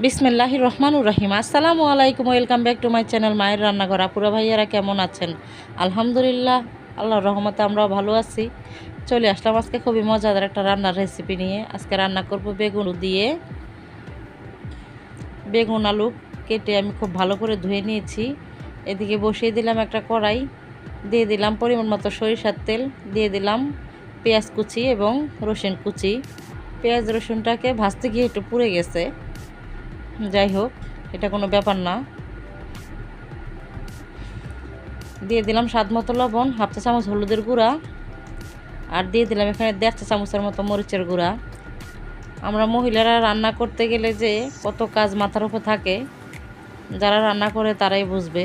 বিসমিল্লাহ রহমানুর রাহিম। আসসালামু আলাইকুম, welcome back to my channel মায়ের রান্নাঘর। আপুরা ভাইয়ারা কেমন আছেন? আলহামদুলিল্লাহ, আল্লাহর রহমতে আমরাও ভালো আছি। চলে আসলাম আজকে খুবই মজাদার একটা রান্নার রেসিপি নিয়ে। আজকে রান্না করব বেগুন দিয়ে। বেগুন আলু কেটে আমি খুব ভালো করে ধুয়ে নিয়েছি। এদিকে বসিয়ে দিলাম একটা কড়াই। দিয়ে দিলাম পরিমাণ মতো সরিষার তেল। দিয়ে দিলাম পেঁয়াজ কুচি এবং রসুন কুচি। পেঁয়াজ রসুনটাকে ভাজতে গিয়ে একটু পুড়ে গেছে। যাই হোক, এটা কোনো ব্যাপার না। দিয়ে দিলাম স্বাদ মতো লবণ, হাফ চা চামচ হলুদের গুঁড়া, আর দিয়ে দিলাম এখানে দেড় চা চামচের মতো মরিচের গুঁড়া। আমরা মহিলারা রান্না করতে গেলে যে কত কাজ মাথার উপর থাকে, যারা রান্না করে তারাই বুঝবে।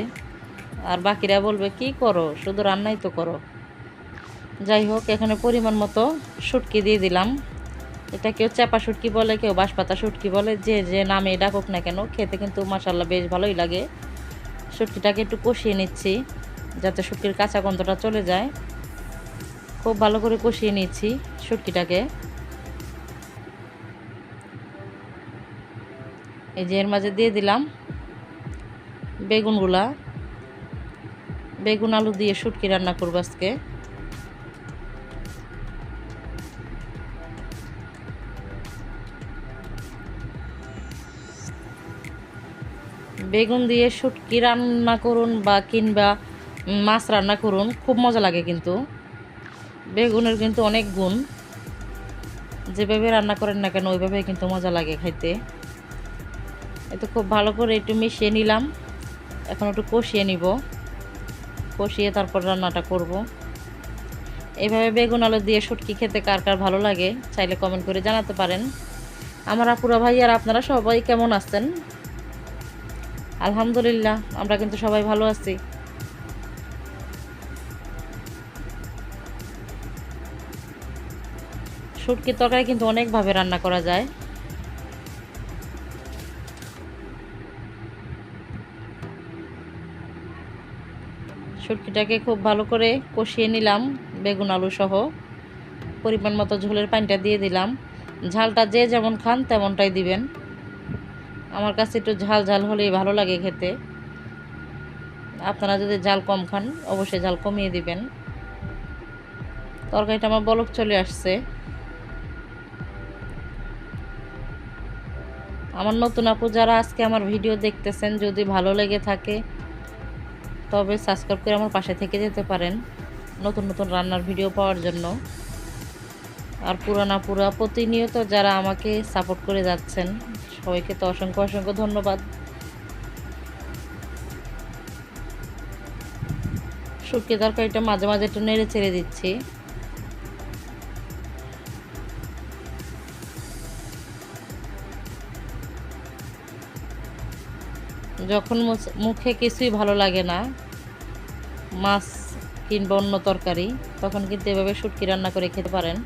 আর বাকিরা বলবে, কি করো? শুধু রান্নাই তো করো। যাই হোক, এখানে পরিমাণ মতো শুটকি দিয়ে দিলাম। এটা কেউ চাপা শুটকি বলে, কেউ বাঁশপাতা শুটকি বলে, যে যে নামে ডাকুক না কেন, খেতে কিন্তু মাসাল্লাহ বেশ ভালোই লাগে। শুটকিটাকে একটু কষিয়ে নিচ্ছি, যাতে শুটকির কাঁচা গন্ধটা চলে যায়। খুব ভালো করে কষিয়ে নিচ্ছি শুটকিটাকে। এই যে এর মাঝে দিয়ে দিলাম বেগুনগুলা। বেগুন আলু দিয়ে শুটকি রান্না করব আজকে। বেগুন দিয়ে শুটকি রান্না করুন বা কিংবা মাছ রান্না করুন, খুব মজা লাগে কিন্তু। বেগুনের কিন্তু অনেক গুণ। যেভাবে রান্না করেন না কেন ওইভাবে কিন্তু মজা লাগে খাইতে। এতো খুব ভালো করে একটু মিশিয়ে নিলাম। এখন একটু কষিয়ে নিব। কষিয়ে তারপর রান্নাটা করব। এইভাবে বেগুন আলু দিয়ে শুটকি খেতে কার কার ভালো লাগে, চাইলে কমেন্ট করে জানাতে পারেন। আমার আপুরা ভাই আর আপনারা সবাই কেমন আছেন? আলহামদুলিল্লাহ, আমরা কিন্তু সবাই ভালো আছি। শুটকির তরকারি কিন্তু অনেকভাবে রান্না করা যায়। শুটকিটাকে খুব ভালো করে কষিয়ে নিলাম, বেগুন আলু সহ। পরিমাণ মতো ঝোলের পানিটা দিয়ে দিলাম। ঝালটা যে যেমন খান তেমনটাই দিবেন। আমার কাছে একটু ঝাল ঝাল হলেই ভালো লাগে খেতে। আপনারা যদি ঝাল কম খান, অবশ্যই ঝাল কমিয়ে দিবেন। তরকারিটা আমার বলক চলে আসছে। আমার নতুন আপু যারা আজকে আমার ভিডিও দেখতেছেন, যদি ভালো লেগে থাকে, তবে সাবস্ক্রাইব করে আমার পাশে থেকে যেতে পারেন নতুন নতুন রান্নার ভিডিও পাওয়ার জন্য। আর পুরানা পুরা প্রতিনিয়ত যারা আমাকে সাপোর্ট করে যাচ্ছেন সবাইকে তো অসংখ্য অসংখ্য ধন্যবাদ। শুকিয়ে তরকারিটা মাঝে মাঝে একটু নেড়ে ছেড়ে দিচ্ছি। যখন মুখে কিছুই ভালো লাগে না, মাছ কিংবা অন্য তরকারি, তখন কিন্তু এভাবে শুটকি রান্না করে খেতে পারেন।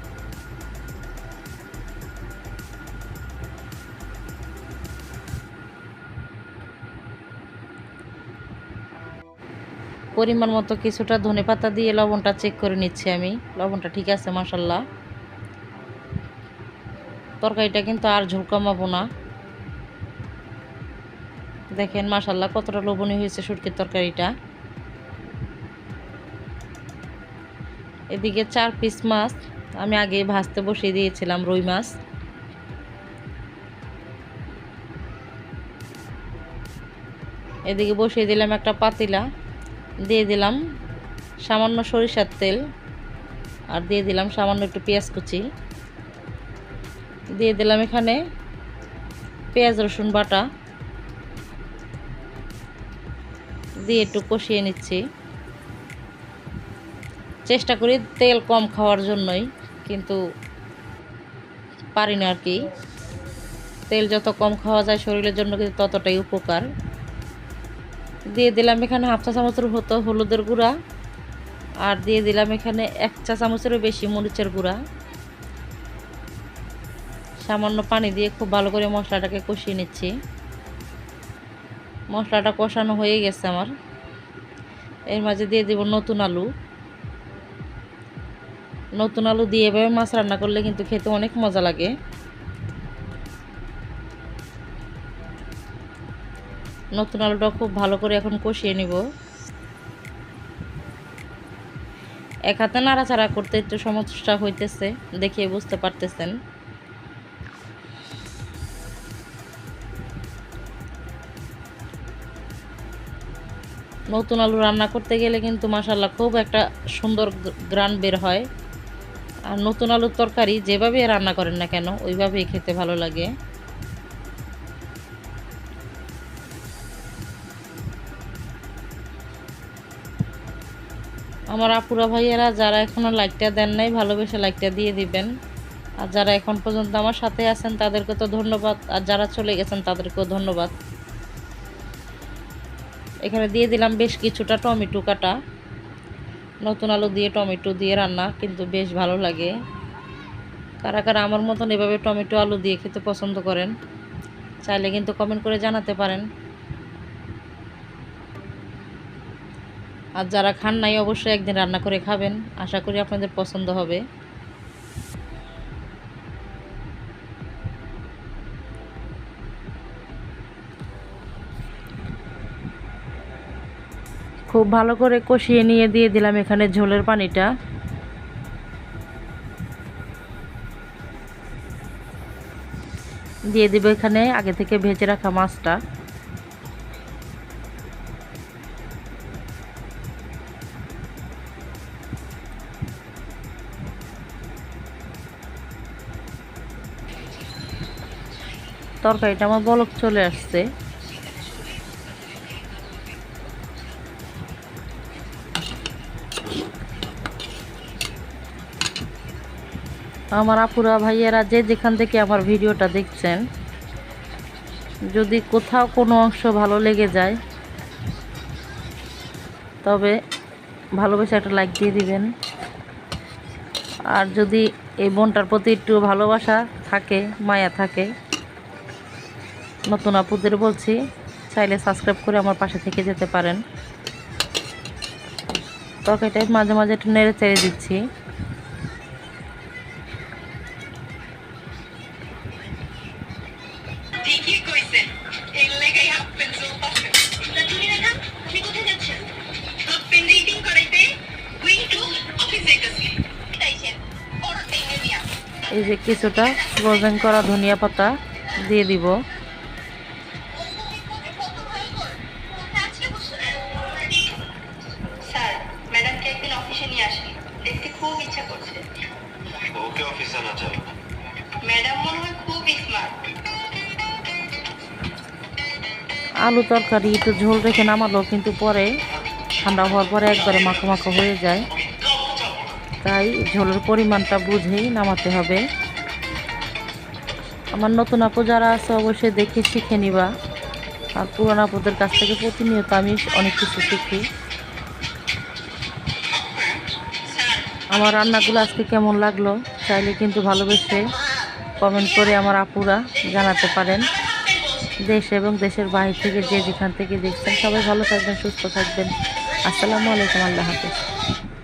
পরিমাণ মতো কিছুটা ধনে পাতা দিয়ে লবণটা চেক করে নিচ্ছি আমি। লবণটা ঠিক আছে মাসাল্লাহ তরকারিটা কিন্তু আর ঝোল কমাবো না। দেখেন মাসাল্লাহ কতটা লবণী হয়েছে সুটকির তরকারিটা। এদিকে চার পিস মাছ আমি আগে ভাজতে বসিয়ে দিয়েছিলাম, রুই মাছ। এদিকে বসিয়ে দিলাম একটা পাতিলা। দিয়ে দিলাম সামান্য সরিষার তেল আর দিয়ে দিলাম সামান্য একটু পেঁয়াজ কুচি। দিয়ে দিলাম এখানে পেঁয়াজ, রসুন বাটা। দিয়ে একটু কষিয়ে নিচ্ছি। চেষ্টা করি তেল কম খাওয়ার জন্যই, কিন্তু পারি না আর কি। তেল যত কম খাওয়া যায় শরীরের জন্য কিন্তু ততটাই উপকার। দিয়ে দিলাম এখানে হাফ চা চামচের হতো হলুদের গুঁড়া। আর দিয়ে দিলাম এখানে এক চা চামচেরও বেশি মরিচের গুঁড়া। সামান্য পানি দিয়ে খুব ভালো করে মশলাটাকে কষিয়ে নিচ্ছি। মশলাটা কষানো হয়ে গেছে আমার। এর মাঝে দিয়ে দেব নতুন আলু। নতুন আলু দিয়ে এভাবে মাছ রান্না করলে কিন্তু খেতে অনেক মজা লাগে। নতুন আলুটা খুব ভালো করে এখন কষিয়ে নিব। এক হাতে নাড়াচাড়া করতে একটু সমস্যা হইতেছে দেখিয়ে বুঝতে পারতেছেন। নতুন আলু রান্না করতে গেলে কিন্তু মাসাল্লাহ খুব একটা সুন্দর গ্রান বের হয়। আর নতুন আলুর তরকারি যেভাবে রান্না করেন না কেন, ওইভাবেই খেতে ভালো লাগে। আমার আপুরা ভাইয়েরা যারা এখনও লাইকটা দেন নাই, ভালোবেসে লাইকটা দিয়ে দিবেন। আর যারা এখন পর্যন্ত আমার সাথে আছেন, তাদেরকে তো ধন্যবাদ। আর যারা চলে গেছেন, তাদেরকেও ধন্যবাদ। এখানে দিয়ে দিলাম বেশ কিছুটা টমেটো কাটা। নতুন আলু দিয়ে টমেটো দিয়ে রান্না, কিন্তু বেশ ভালো লাগে। কারা কারা আমার মতন এভাবে টমেটো আলু দিয়ে খেতে পছন্দ করেন, চাইলে কিন্তু কমেন্ট করে জানাতে পারেন। আর যারা খান নাই, অবশ্যই একদিন রান্না করে খাবেন। আশা করি আপনাদের পছন্দ হবে। খুব ভালো করে কষিয়ে নিয়ে দিয়ে দিলাম এখানে ঝোলের পানিটা। দিয়ে দিব এখানে আগে থেকে ভেজে রাখা মাছটা। তরকারিটা আমার বলক চলে আসছে। আমার আপুরা, ভাইয়েরা, যে যেখান থেকে আমার ভিডিওটা দেখছেন, যদি কোথাও কোনো অংশ ভালো লেগে যায়, তবে ভালোবেসে একটা লাইক দিয়ে দিবেন। আর যদি এই বোনটার প্রতি একটু ভালোবাসা থাকে, মায়া থাকে নতুন আপুদের বলছি চাইলে সাবস্ক্রাইব করে আমার পাশে থেকে যেতে পারেন। তরকারিটা মাঝে মাঝে একটু নেড়ে চেড়ে দিচ্ছি। এই যে কিছুটা ফ্রোজেন করা ধনিয়া পাতা দিয়ে দিব। আসি। দেখতে খুব ইচ্ছা করছে। ওকে অফিসে না। ম্যাডাম মনে হয় খুব স্মার্ট আলু তরকারি একটু ঝোল রেখে নামালো কিন্তু পরে ঠান্ডা হওয়ার পরে একবারে মাখো মাখো হয়ে যায়। তাই ঝোলের পরিমাণটা বুঝেই নামাতে হবে। আমার নতুন আপু যারা আছে অবশ্যই দেখে শিখে নিবা। আর পুরানো আপুদের কাছ থেকে প্রতিনিয়ত আমি অনেক কিছু শিখি। আমার রান্নাগুলো আজকে কেমন লাগল চাইলে কিন্তু ভালোবেসে কমেন্ট করে আমার আপুরা জানাতে পারেন। দেশ এবং দেশের বাহির থেকে যে যেখান থেকে দেখছেন, সবাই ভালো থাকবেন, সুস্থ থাকবেন। আসসালামু আলাইকুম, আল্লাহ হাফিজ।